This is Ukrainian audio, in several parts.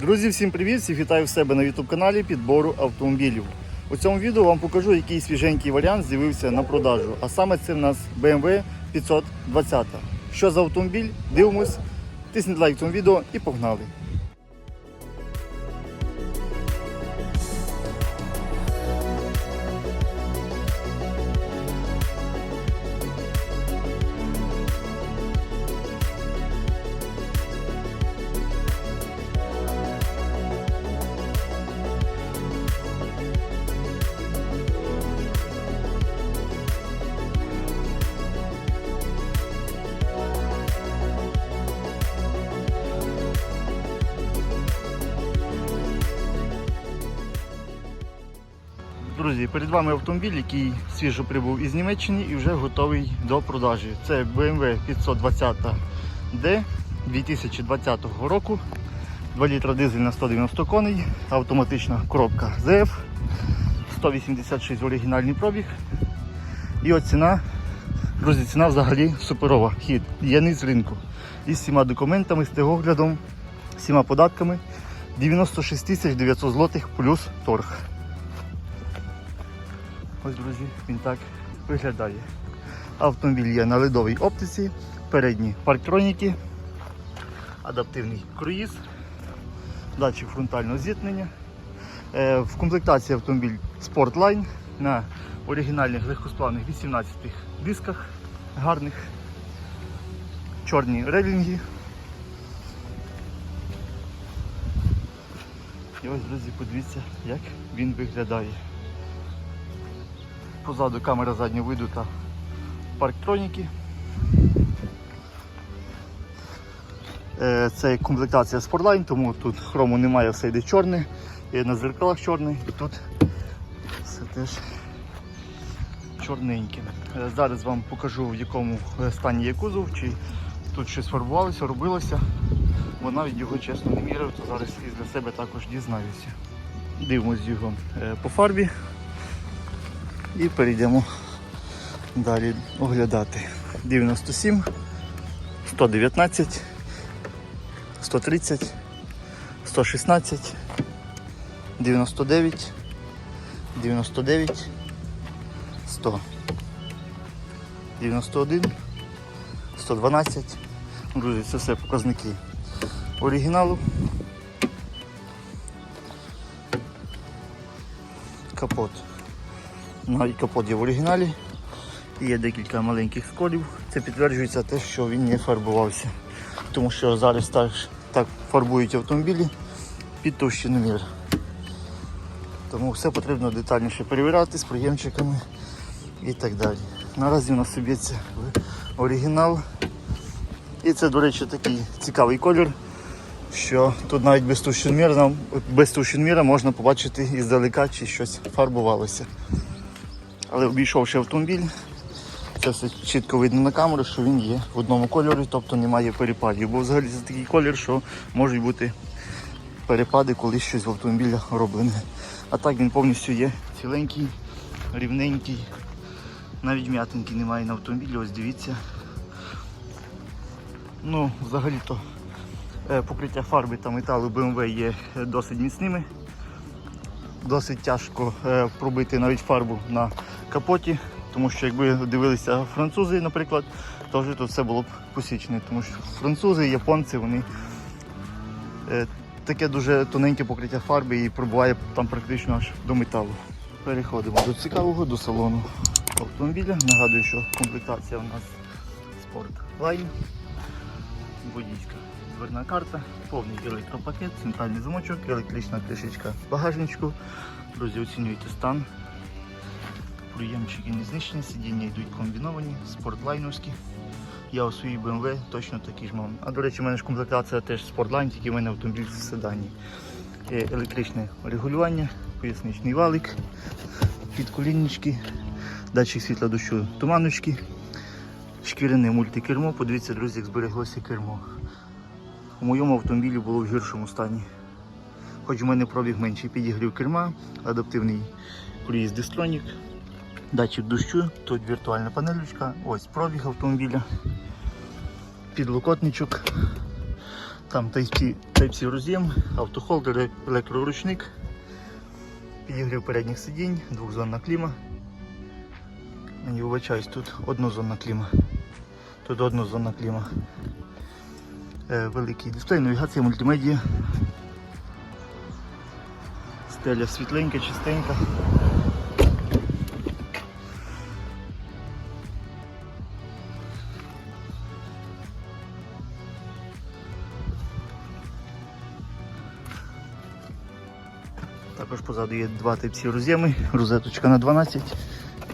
Друзі, всім привіт! Всіх вітаю в себе на YouTube каналі підбору автомобілів. У цьому відео вам покажу, який свіженький варіант з'явився на продажу. А саме це в нас BMW 520. Що за автомобіль? Дивимось, тисніть лайк цьому відео і погнали. Друзі, перед вами автомобіль, який свіжо прибув із Німеччини і вже готовий до продажі. Це BMW 520D 2020 року. 2 літра дизель на 190 коней, автоматична коробка ZF, 186 оригінальний пробіг. І от ціна, друзі, ціна взагалі суперова. Хід є з ринку. Із всіма документами, з тегоглядом, всіма податками. 96 900 злотих плюс торг. Ось, друзі, він так виглядає. Автомобіль є на ледовій оптиці, передні парктроніки, адаптивний круїз, датчик фронтального зіткнення. Е, В комплектації автомобіль Sportline на оригінальних легкосплавних 18 дисках гарних, чорні релінги. І ось, друзі, подивіться, як він виглядає. Позаду камера заднього виду та парктроніки. Е, Це комплектація Sportline, тому тут хрому немає, все йде чорне, і на зеркалах чорне, і тут все теж чорненьке. Е, Зараз вам покажу в якому стані є кузов, чи тут щось фарбувалося, робилося. Бо навіть його чесно не міряв, то зараз і для себе також дізнаюся. Дивимось його е, по фарбі і перейдемо далі оглядати. 97, 119, 130, 116, 99, 99, 100, 91, 112. Друзі, це все показники оригіналу. Капот. Навіть капот в оригіналі. Є декілька маленьких сколів. Це підтверджується те, що він не фарбувався. Тому що зараз так, так фарбують автомобілі під товщиномір. Тому все потрібно детальніше перевіряти з приємчиками і так далі. Наразі у нас б'ється в оригінал. І це, до речі, такий цікавий колір, що тут навіть без товщиноміра, без товщиноміра можна побачити іздалека, чи щось фарбувалося. Але обійшовши автомобіль, це чітко видно на камеру, що він є в одному кольорі, тобто немає перепадів. Бо взагалі це такий колір, що можуть бути перепади, коли щось в автомобілі роблене. А так він повністю є ціленький, рівненький, навіть м'ятинки немає на автомобілі, ось дивіться. Ну, взагалі-то е, покриття фарби та металу BMW є е, досить міцними. Досить тяжко е, пробити навіть фарбу на капоті, тому що якби дивилися французи, наприклад, то вже тут все було б посічне, тому що французи, японці, вони е, таке дуже тоненьке покриття фарби і пробуває там практично аж до металу. Переходимо до цікавого, до салону автомобіля. Нагадую, що комплектація у нас Sportline, водійська дверна карта, повний електропакет, центральний замочок, електрична кришечка багажничку. Друзі, оцінюйте стан. Приємчики не знищені, сидіння йдуть комбіновані, спортлайновські. Я у своїй BMW точно такі ж мав. А до речі, у мене ж комплектація теж спортлайн, тільки в мене автомобіль в седані. Електричне регулювання, поясничний валик, підколіннички, датчик світла дощу, туманочки, шкіряне мультикермо. Подивіться, друзі, як збереглося кермо. У моєму автомобілі було в гіршому стані. Хоч у мене пробіг менший, підігрів керма, адаптивний круїз Дистронік, датчик дощу, тут віртуальна панелечка, ось пробіг автомобіля, підлокотничок, Там Type-C роз'єм, автохолдер, електроручник, підігрів передніх сидінь, двохзонна кліма. Мені вибачаюсь, тут однозонна кліма. Тут однозонна кліма. Е, великий дисплей, навігація, мультимедіа. Стеля світленька, чистенька. Також позаду є два Type-C роз'єми, розеточка на 12,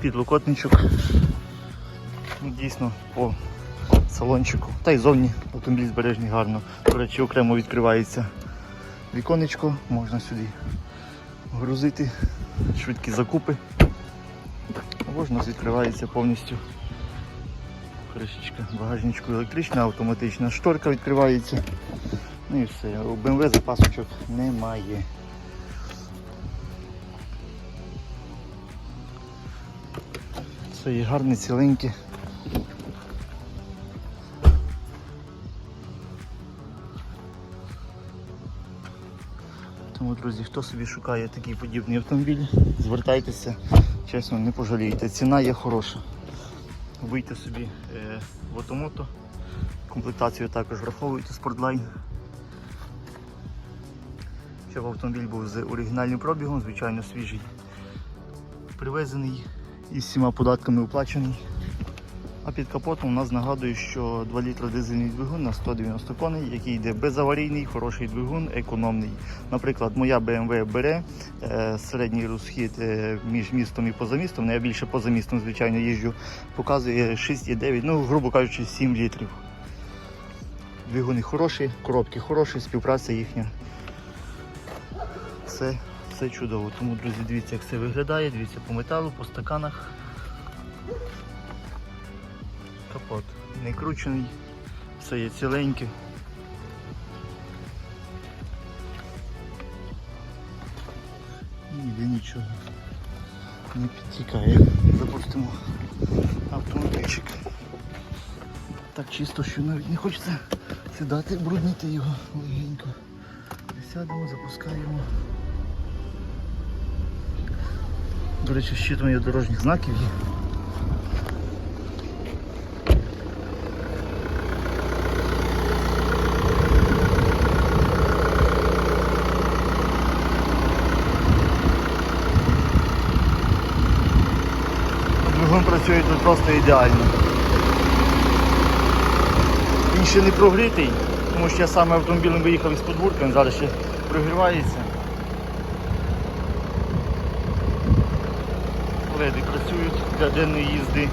підлокотничок. Ну, Дійсно по салончику. Та й зовні автомобіль збережний гарно. До речі, окремо відкривається віконечко, можна сюди грузити швидкі закупи. Можна відкривається повністю. Кришечка багажничку електрична, автоматична шторка відкривається. Ну і все. У BMW запасочок немає. Все є гарне, ціленьке. Тому, друзі, хто собі шукає такий подібний автомобіль, звертайтеся, чесно, не пожалієте. Ціна є хороша. Вийти собі е, в автомото. Комплектацію також враховуйте спортлайн. Щоб автомобіль був з оригінальним пробігом, звичайно свіжий. Привезений із всіма податками оплачений. А під капотом у нас нагадую, що 2 літра дизельний двигун на 190 коней, який йде безаварійний, хороший двигун, економний. Наприклад, моя BMW бере е, середній розхід е, між містом і поза містом. Ну, я більше поза містом, звичайно, їжджу, показує 6,9, ну, грубо кажучи, 7 літрів. Двигуни хороші, коробки хороші, співпраця їхня. Все, все чудово. Тому, друзі, дивіться, як це виглядає, дивіться по металу, по стаканах. Капот не кручений, все є ціленьке. Ніде нічого не підтікає. Запустимо автомобільчик. Так чисто, що навіть не хочеться сідати, бруднити його легенько. Сядемо, запускаємо. До речі, щитування дорожніх знаків є. Двигун працює тут просто ідеально. Він ще не прогрітий, тому що я саме автомобілем виїхав із подвурка, він зараз ще прогрівається. Леди працюють для денної їзди.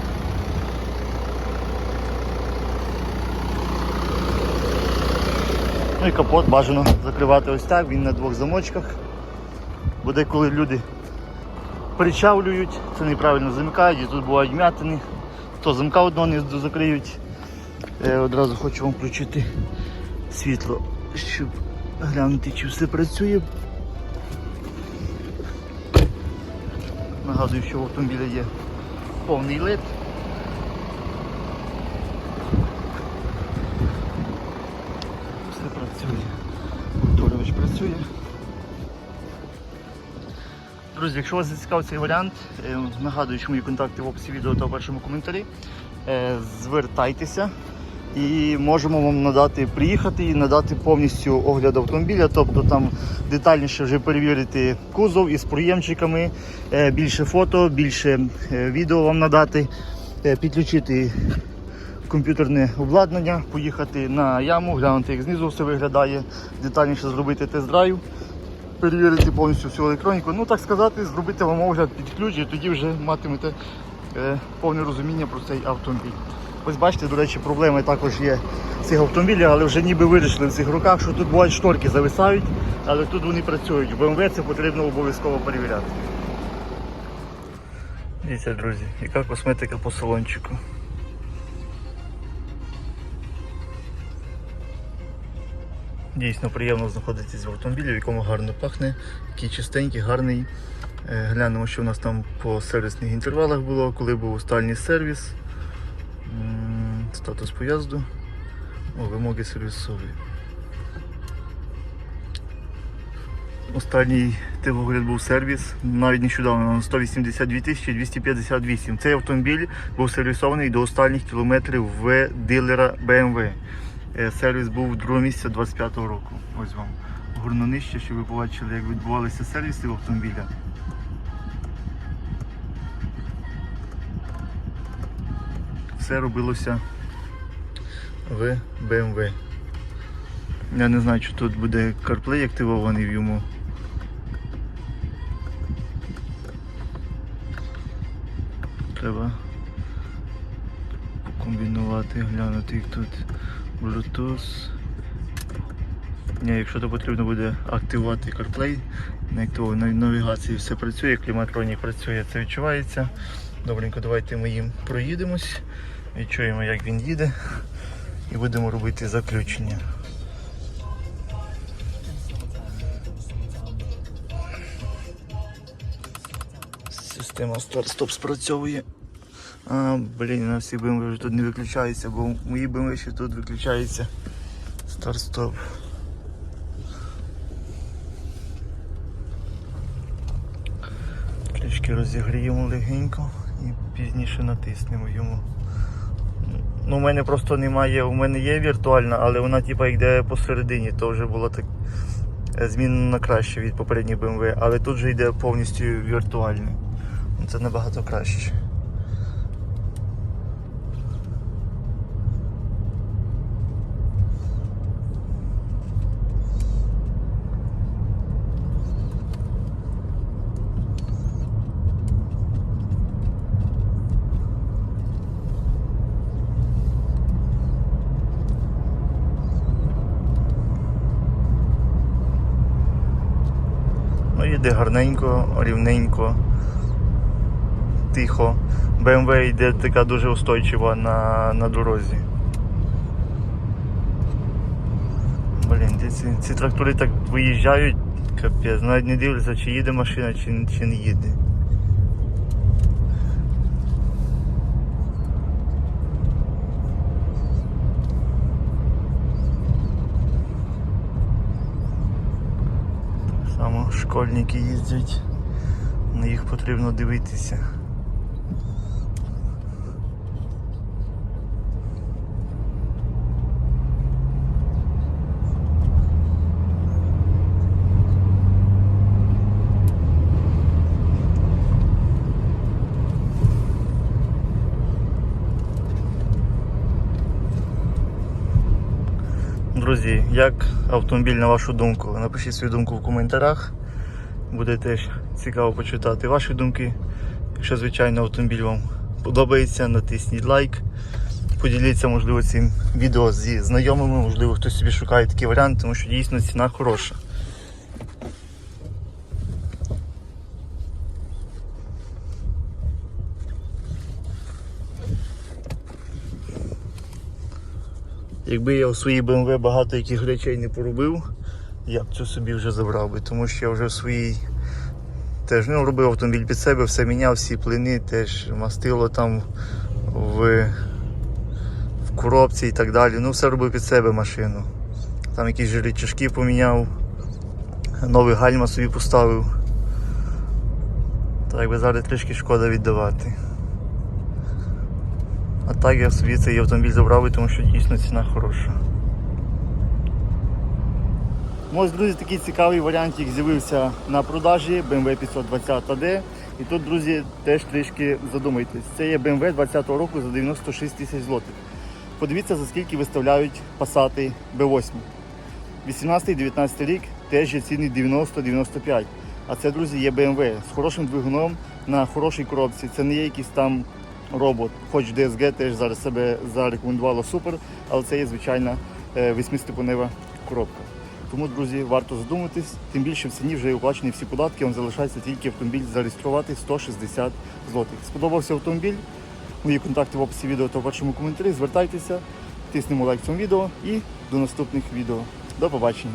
Ну і капот бажано закривати ось так, він на двох замочках. Буде коли люди причавлюють, це неправильно замикають, і тут бувають м'ятини, то замка одного не закриють. Е, одразу хочу вам включити світло, щоб глянути, чи все працює. Нагадую, що в автомобілі є повний LED. Все працює. Моторович працює. Друзі, якщо вас зацікавив цей варіант, е, нагадую, що мої контакти в описі відео та в першому коментарі. Е, Звертайтеся і можемо вам надати приїхати і надати повністю огляд автомобіля, тобто там детальніше вже перевірити кузов із проємчиками, е, більше фото, більше е, відео вам надати, е, підключити комп'ютерне обладнання, поїхати на яму, глянути, як знизу все виглядає, детальніше зробити тест-драйв перевірити повністю всю електроніку. Ну так сказати, зробити вам огляд під ключ і тоді вже матимете повне розуміння про цей автомобіль. Ось бачите, до речі, проблеми також є цих автомобілів, але вже ніби вирішили в цих роках, що тут бувають шторки зависають, але тут вони працюють. В BMW це потрібно обов'язково перевіряти. Дивіться, друзі, яка косметика по салончику. Дійсно приємно знаходитись в автомобілі, в якому гарно пахне, який чистенький, гарний. Е, Глянемо, що у нас там по сервісних інтервалах було, коли був останній сервіс. Статус поїзду. О, вимоги сервісові. Останній тивогляд був сервіс, навіть нещодавно 182 258. Цей автомобіль був сервісований до останніх кілометрів в дилера BMW. Е, Сервіс був 2 місяця 25-го року. Ось вам горнонище, щоб ви побачили, як відбувалися сервіси в автомобіля. Все робилося в BMW. Я не знаю, чи тут буде CarPlay активований в йому. Треба комбінувати, глянути їх тут Bluetooth. Ні, якщо то потрібно буде активувати CarPlay, не активовано навігації все працює, кліматронік працює, це відчувається. Добренько, давайте ми їм проїдемось, відчуємо, як він їде, і будемо робити заключення. Система старт-стоп спрацьовує. А, блін, на всіх BMW вже тут не виключається, бо мої BMW ще тут виключається старт-стоп. Трішки розігріємо легенько і пізніше натиснемо йому. Ну, у мене просто немає, у мене є віртуальна, але вона типа йде посередині, то вже було так е, змінено на краще від попередніх BMW, але тут же йде повністю віртуальний. Ну, Це набагато краще. Їде гарненько, рівненько, тихо. BMW йде така дуже устойчива на, на дорозі. Блін, ці, ці трактори так виїжджають, капець, навіть не дивляться, чи їде машина, чи, чи не їде. Так само школьники їздять, на їх потрібно дивитися. Друзі, як автомобіль на вашу думку? Напишіть свою думку в коментарях. Буде теж цікаво почитати ваші думки. Якщо, звичайно, автомобіль вам подобається, натисніть лайк. Поділіться, можливо, цим відео зі знайомими, можливо, хтось собі шукає такий варіант, тому що дійсно ціна хороша. Якби я у своїй BMW багато яких речей не поробив, я б цю собі вже забрав би, тому що я вже в своїй теж ну, робив автомобіль під себе, все міняв, всі плини, теж мастило там в, в коробці і так далі. Ну, все робив під себе машину. Там якісь же рычажки поміняв, новий гальма собі поставив. Так би зараз трішки шкода віддавати. А так я собі цей автомобіль забрав, тому що дійсно ціна хороша. Ось, друзі, такий цікавий варіантик з'явився на продажі BMW 520D. І тут, друзі, теж трішки задумайтесь. Це є BMW 20-го року за 96 тисяч злотих. Подивіться, за скільки виставляють Passat B8. 18-19 рік теж є ціни 90-95. А це, друзі, є BMW з хорошим двигуном на хорошій коробці. Це не є якийсь там робот. Хоч DSG теж зараз себе зарекомендувало супер, але це є звичайна е, восьмиступенева коробка. Тому, друзі, варто задуматись. Тим більше в ціні вже оплачені всі податки, вам залишається тільки автомобіль зареєструвати 160 злотих. Сподобався автомобіль? Мої контакти в описі відео та в першому коментарі. Звертайтеся, тиснемо лайк цьому відео і до наступних відео. До побачення.